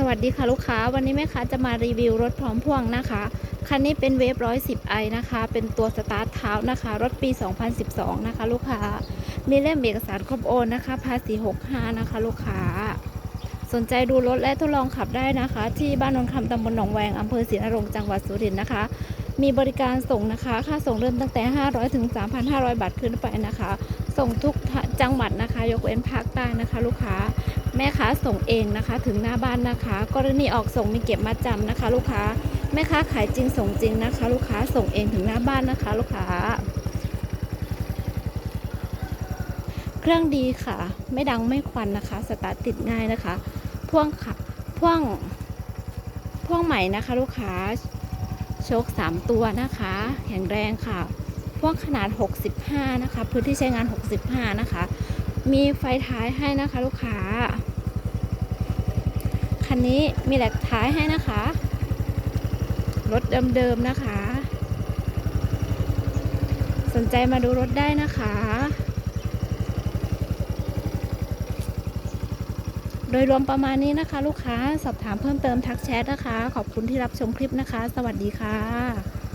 สวัสดีค่ะลูกค้าวันนี้แม่ค้าจะมารีวิวรถพร้อมพ่วงนะคะ คันนี้เป็นเวฟร้อยสิบไอนะคะ เป็นตัวสตาร์ทเท้านะคะ รถปี 2012 นะคะ ลูกค้า มีเล่มเอกสารครบโอนนะคะ ภาษี 65 นะคะ ลูกค้า สนใจดูรถและทดลองขับได้นะคะ ที่บ้านนนคำตำบลหนองแวงอำเภอศรีนรงจังหวัดสุรินทร์นะคะ มีบริการส่งนะคะ ค่าส่งเริ่มตั้งแต่ 500ถึง3,500 บาทขึ้นไปนะคะ ส่งทุกจังหวัดนะคะ ยกเว้นภาคใต้นะคะ ลูกค้า แม่ค้าส่งเองนะคะ ถึงหน้าบ้านนะคะ กรณีออกส่งมีเก็บมาจำนะคะ ลูกค้าแม่ค้าขายจริงส่งจริงนะคะ ลูกค้าส่งเองถึงหน้าบ้านนะคะ ลูกค้า เครื่องดีค่ะ ไม่ดังไม่ควันนะคะ สตาร์ทติดง่ายนะคะพ่วงค่ะพ่วงพ่วงใหม่นะคะ ลูกค้าโชค3ตัวนะคะแข็งแรงค่ะพ่วงขนาด 65 นะคะ พื้นที่ใช้งาน 65 นะคะ มีไฟท้ายให้นะคะลูกค้า คันนี้มีแหลกท้ายให้นะคะ รถเดิมๆนะคะ สนใจมาดูรถได้นะคะ โดยรวมประมาณนี้นะคะ ลูกค้าสอบถามเพิ่มเติมทักแชทนะคะ ขอบคุณที่รับชมคลิปนะคะ สวัสดีค่ะ